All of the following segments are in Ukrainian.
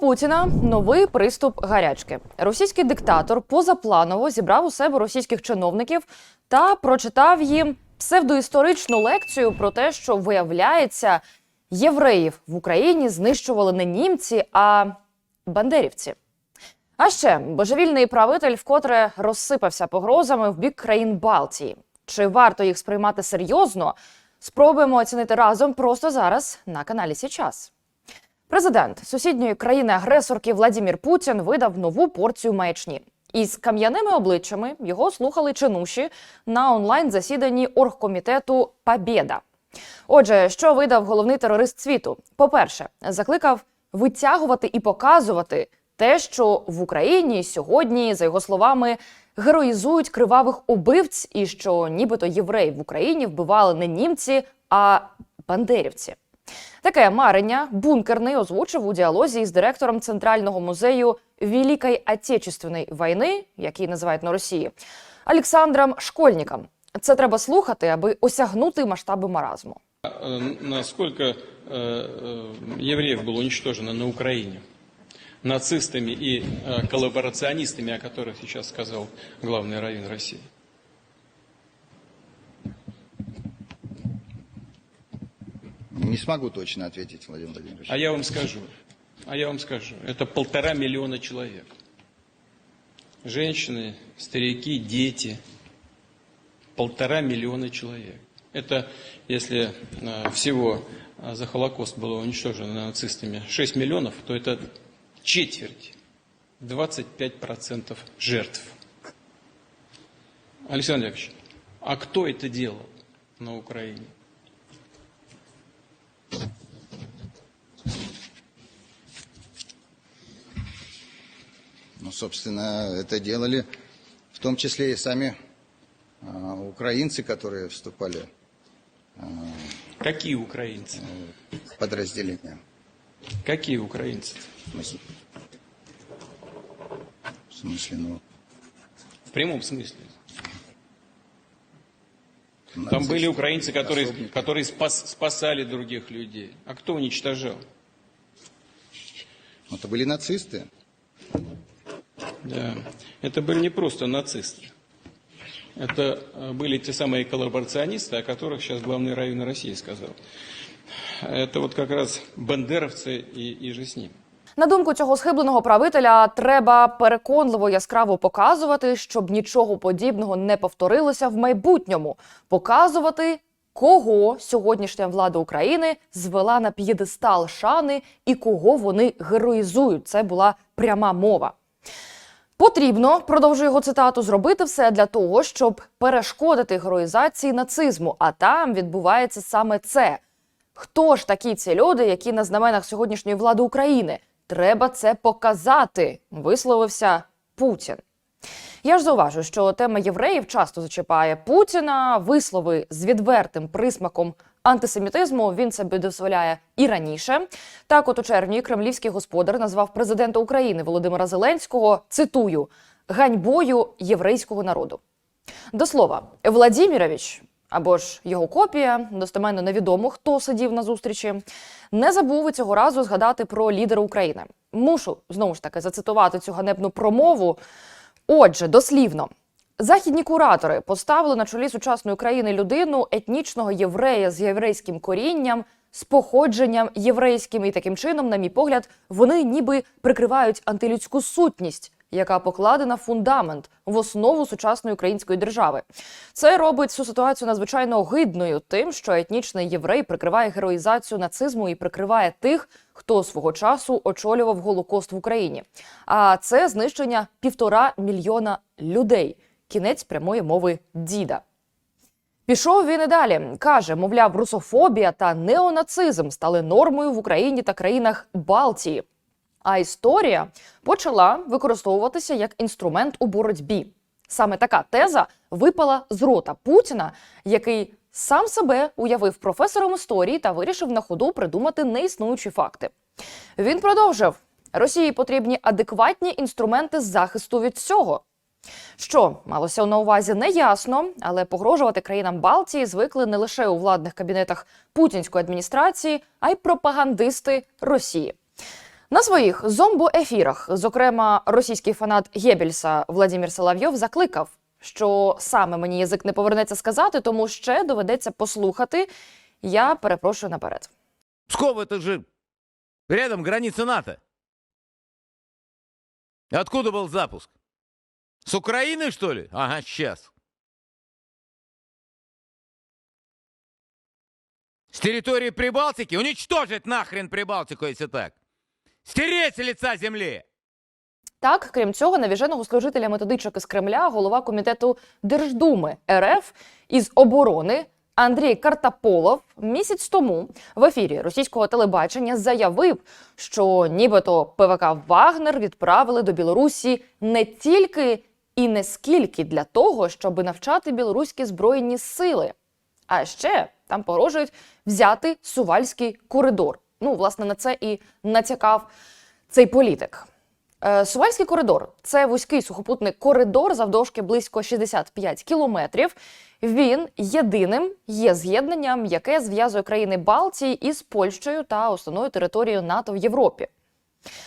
Путіна новий приступ гарячки. Російський диктатор позапланово зібрав у себе російських чиновників та прочитав їм псевдоісторичну лекцію про те, що виявляється, євреїв в Україні знищували не німці, а бандерівці. А ще божевільний правитель вкотре розсипався погрозами в бік країн Балтії. Чи варто їх сприймати серйозно? Спробуємо оцінити разом просто зараз на каналі Січас. Президент сусідньої країни-агресорки Владімір Путін видав нову порцію маячні. Із кам'яними обличчями його слухали чинуші на онлайн засіданні оргкомітету Побєда. Отже, що видав головний терорист світу? По-перше, закликав витягувати і показувати те, що в Україні сьогодні, за його словами, героїзують кривавих убивць, і що нібито євреї в Україні вбивали не німці, а бандерівці. Таке марення бункерний озвучив у діалозі із директором Центрального музею Великої Отечественної війни, який називають на Росії, Олександром Школьником. Це треба слухати, аби осягнути масштаби маразму. Э, Насколько э, э, евреев было уничтожено на Украине нацистами и э, коллаборационистами, о которых сейчас сказал главный раввин России? Не смогу точно ответить, Владимир Владимирович. А я вам скажу, а я вам скажу, это полтора миллиона человек. Женщины, старики, дети. Полтора миллиона человек. Это, если э, всего э, за Холокост было уничтожено нацистами 6 миллионов, то это четверть, 25% жертв. Александр Яковлевич, а кто это делал на Украине? Собственно, это делали в том числе и сами а, украинцы, которые вступали Какие украинцы? подразделения. Какие украинцы? В смысле, в смысле, ну, В прямом смысле. Там нацисты, были украинцы, которые, которые спас- спасали других людей. А кто уничтожал? Ну, Это были нацисты. Да. Это были не просто нацисты. Это э, были те самые коллаборационисты, о которых сейчас главный раввин России сказал. Это вот как раз бандеровцы и, и же с ним. На думку цього схибленого правителя, треба переконливо яскраво показувати, щоб нічого подібного не повторилося в майбутньому. Показувати, кого сьогоднішня влада України звела на п'єдестал шани і кого вони героїзують. Це була пряма мова. Потрібно, продовжує його цитату, зробити все для того, щоб перешкодити героїзації нацизму. А там відбувається саме це. Хто ж такі ці люди, які на знаменах сьогоднішньої влади України? Треба це показати, висловився Путін. Я ж зауважу, що тема євреїв часто зачіпає Путіна. Вислови з відвертим присмаком антисемітизму він собі дозволяє і раніше. Так, от у червні кремлівський господар назвав президента України Володимира Зеленського цитую ганьбою єврейського народу. До слова, Владімірович або ж його копія, достеменно невідомо, хто сидів на зустрічі, не забув цього разу згадати про лідера України. Мушу знову ж таки зацитувати цю ганебну промову. Отже, дослівно. Західні куратори поставили на чолі сучасної країни людину етнічного єврея з єврейським корінням, з походженням єврейським, і таким чином, на мій погляд, вони ніби прикривають антилюдську сутність, яка покладена фундамент в основу сучасної української держави. Це робить цю ситуацію надзвичайно огидною, тим, що етнічний єврей прикриває героїзацію нацизму і прикриває тих, хто свого часу очолював голокост в Україні. А це знищення півтора мільйона людей. Кінець прямої мови діда. Пішов він і далі. Каже, мовляв, русофобія та неонацизм стали нормою в Україні та країнах Балтії. А історія почала використовуватися як інструмент у боротьбі. Саме така теза випала з рота Путіна, який сам себе уявив професором історії та вирішив на ходу придумати неіснуючі факти. Він продовжив: Росії потрібні адекватні інструменти захисту від цього. Що малося на увазі, не ясно, але погрожувати країнам Балтії звикли не лише у владних кабінетах путінської адміністрації, а й пропагандисти Росії. На своїх зомбоефірах, зокрема, російський фанат Геббельса Владимир Соловйов закликав, що саме мені язик не повернеться сказати, тому ще доведеться послухати. Я перепрошую наперед. Псков это же рядом граница НАТО. Откуда был запуск? С Украины, что ли? Ага, сейчас. С территории Прибалтики? Уничтожить нахрен Прибалтику, если так. Стереть с лица земли! Так, крім цього, навіженого служителя методичок із Кремля, голова комітету Держдуми РФ із оборони Андрій Картаполов місяць тому в ефірі російського телебачення заявив, що нібито ПВК Вагнер відправили до Білорусі не тільки і не скільки для того, щоб навчати білоруські збройні сили, а ще там погрожують взяти сувальський коридор. Ну, власне, на це і натякав цей політик. Е, Сувальський коридор це вузький сухопутний коридор завдовжки близько 65 кілометрів. Він єдиним є з'єднанням, яке зв'язує країни Балтії із Польщею та основною територією НАТО в Європі.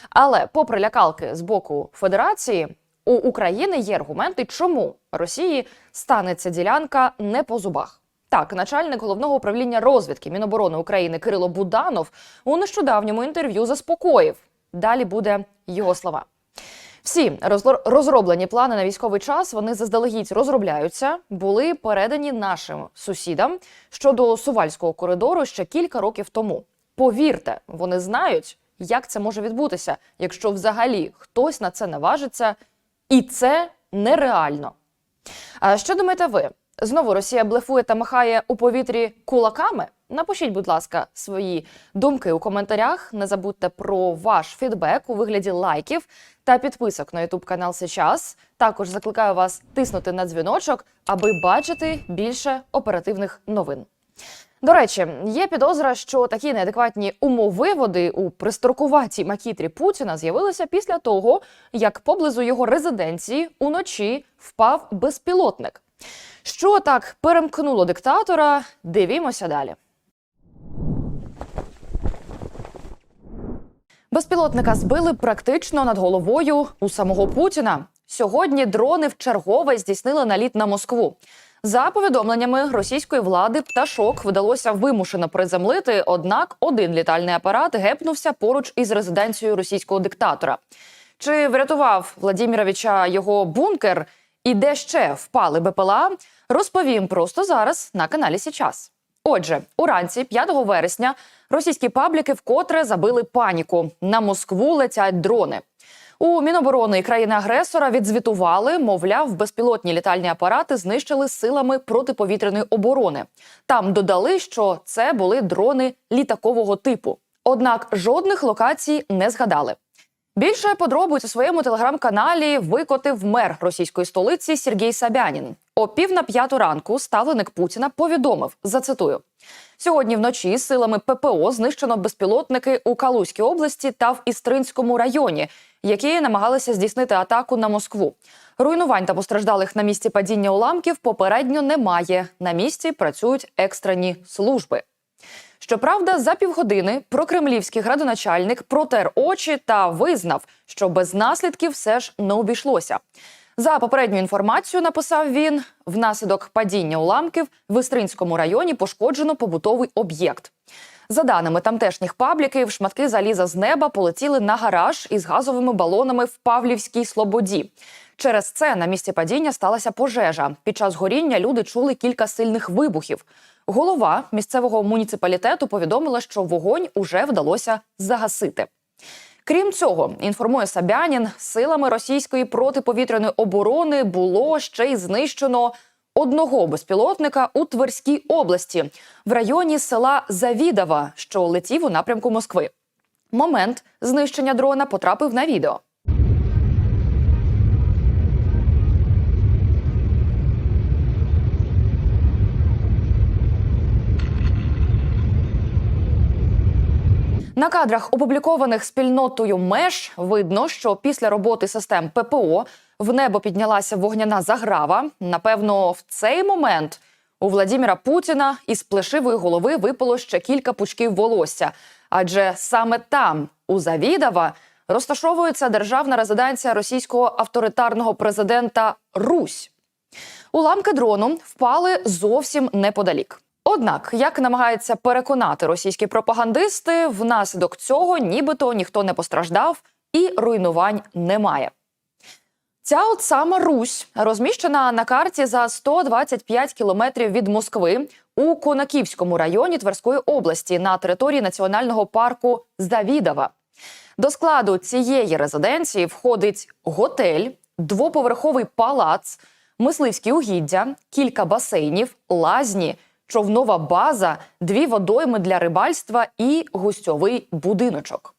Але, попри лякалки з боку Федерації, у України є аргументи, чому Росії стане ця ділянка не по зубах. Так, начальник головного управління розвідки Міноборони України Кирило Буданов у нещодавньому інтерв'ю заспокоїв. Далі буде його слова. Всі розроблені плани на військовий час вони заздалегідь розробляються, були передані нашим сусідам щодо сувальського коридору ще кілька років тому. Повірте, вони знають, як це може відбутися, якщо взагалі хтось на це наважиться, і це нереально. А що думаєте ви? Знову Росія блефує та махає у повітрі кулаками? Напишіть, будь ласка, свої думки у коментарях. Не забудьте про ваш фідбек у вигляді лайків та підписок на YouTube канал Сейчас. Також закликаю вас тиснути на дзвіночок, аби бачити більше оперативних новин. До речі, є підозра, що такі неадекватні умовиводи у пристрокуватій макітрі Путіна з'явилися після того, як поблизу його резиденції уночі впав безпілотник. Що так перемкнуло диктатора? Дивімося далі. Безпілотника збили практично над головою у самого Путіна. Сьогодні дрони вчергове здійснили наліт на Москву. За повідомленнями російської влади, пташок вдалося вимушено приземлити, однак один літальний апарат гепнувся поруч із резиденцією російського диктатора. Чи врятував Владіміровича його бункер і де ще впали БПЛА, розповім просто зараз на каналі Січас. Отже, уранці 5 вересня російські пабліки вкотре забили паніку. На Москву летять дрони. У Міноборони і країни-агресора відзвітували, мовляв, безпілотні літальні апарати знищили силами протиповітряної оборони. Там додали, що це були дрони літакового типу. Однак жодних локацій не згадали. Більше подробиць у своєму телеграм-каналі викотив мер російської столиці Сергій Сабянін. О пів на п'яту ранку ставленик Путіна повідомив зацитую: сьогодні вночі силами ППО знищено безпілотники у Калузькій області та в Істринському районі, які намагалися здійснити атаку на Москву. Руйнувань та постраждалих на місці падіння уламків попередньо немає. На місці працюють екстрені служби. Щоправда, за півгодини прокремлівський градоначальник протер очі та визнав, що без наслідків все ж не обійшлося. За попередню інформацію написав він: внаслідок падіння уламків в Істринському районі пошкоджено побутовий об'єкт. За даними тамтешніх пабліків, шматки заліза з неба полетіли на гараж із газовими балонами в Павлівській Слободі. Через це на місці падіння сталася пожежа. Під час горіння люди чули кілька сильних вибухів. Голова місцевого муніципалітету повідомила, що вогонь уже вдалося загасити. Крім цього, інформує Сабянін, силами російської протиповітряної оборони було ще й знищено одного безпілотника у Тверській області в районі села Завідава, що летів у напрямку Москви. Момент знищення дрона потрапив на відео. На кадрах, опублікованих спільнотою меж, видно, що після роботи систем ППО в небо піднялася вогняна заграва. Напевно, в цей момент у Владіміра Путіна із плешивої голови випало ще кілька пучків волосся. Адже саме там, у Завідова, розташовується державна резиденція російського авторитарного президента Русь. Уламки дрону впали зовсім неподалік. Однак, як намагаються переконати російські пропагандисти, внаслідок цього нібито ніхто не постраждав і руйнувань немає. Ця от сама Русь розміщена на карті за 125 кілометрів від Москви у Конаківському районі Тверської області на території національного парку Завідова. До складу цієї резиденції входить готель, двоповерховий палац, мисливські угіддя, кілька басейнів, лазні, човнова база, дві водойми для рибальства і гостьовий будиночок.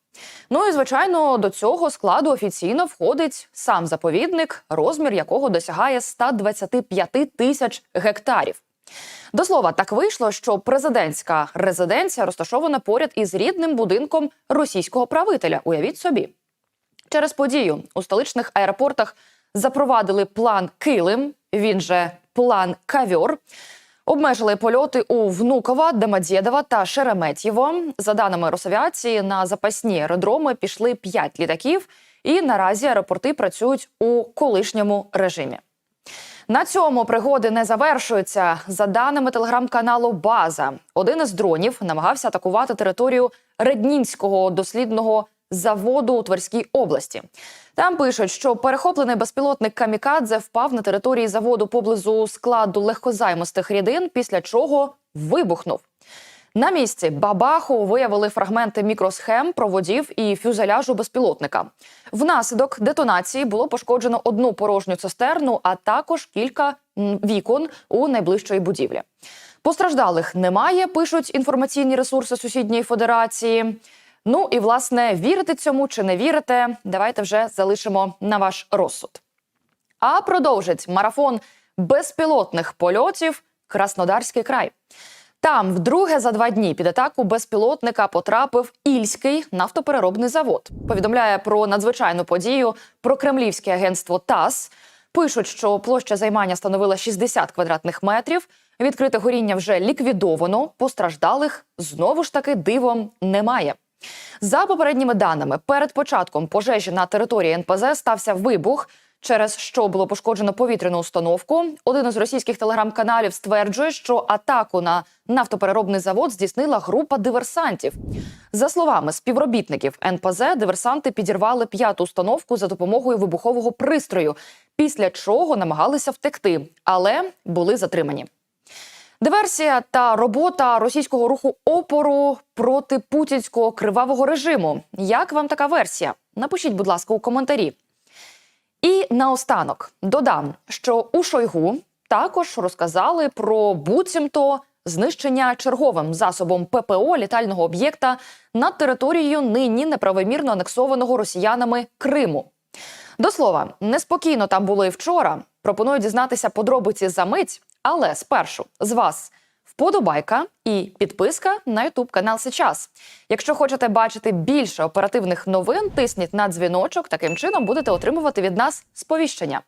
Ну і звичайно, до цього складу офіційно входить сам заповідник, розмір якого досягає 125 тисяч гектарів. До слова, так вийшло, що президентська резиденція розташована поряд із рідним будинком російського правителя. Уявіть собі. Через подію у столичних аеропортах запровадили план Килим, він же план Кавьор. Обмежили польоти у Внуково, Домодєдово та Шереметьєво. За даними Росавіації, на запасні аеродроми пішли 5 літаків, і наразі аеропорти працюють у колишньому режимі. На цьому пригоди не завершуються. За даними телеграм-каналу База, один із дронів намагався атакувати територію Реднінського дослідного заводу у Тверській області. Там пишуть, що перехоплений безпілотник Камікадзе впав на території заводу поблизу складу легкозаймистих рідин, після чого вибухнув. На місці бабаху виявили фрагменти мікросхем, проводів і фюзеляжу безпілотника. Внаслідок детонації було пошкоджено одну порожню цистерну, а також кілька вікон у найближчої будівлі. Постраждалих немає, пишуть інформаційні ресурси сусідньої федерації. Ну і власне вірите цьому чи не вірите, давайте вже залишимо на ваш розсуд. А продовжить марафон безпілотних польотів Краснодарський край. Там вдруге за два дні під атаку безпілотника потрапив Ільський нафтопереробний завод. Повідомляє про надзвичайну подію про кремлівське агентство ТАСС. Пишуть, що площа займання становила 60 квадратних метрів. Відкрите горіння вже ліквідовано. Постраждалих знову ж таки дивом немає. За попередніми даними, перед початком пожежі на території НПЗ стався вибух, через що було пошкоджено повітряну установку. Один із російських телеграм-каналів стверджує, що атаку на нафтопереробний завод здійснила група диверсантів. За словами співробітників НПЗ, диверсанти підірвали п'яту установку за допомогою вибухового пристрою, після чого намагалися втекти, але були затримані. Диверсія та робота російського руху опору проти путінського кривавого режиму. Як вам така версія? Напишіть, будь ласка, у коментарі. І наостанок додам, що у Шойгу також розказали про буцімто знищення черговим засобом ППО літального об'єкта над територією нині неправомірно анексованого росіянами Криму. До слова, неспокійно там було і вчора. Пропоную дізнатися подробиці за мить, але спершу з вас вподобайка і підписка на Ютуб канал Сейчас. Якщо хочете бачити більше оперативних новин, тисніть на дзвіночок. Таким чином будете отримувати від нас сповіщення.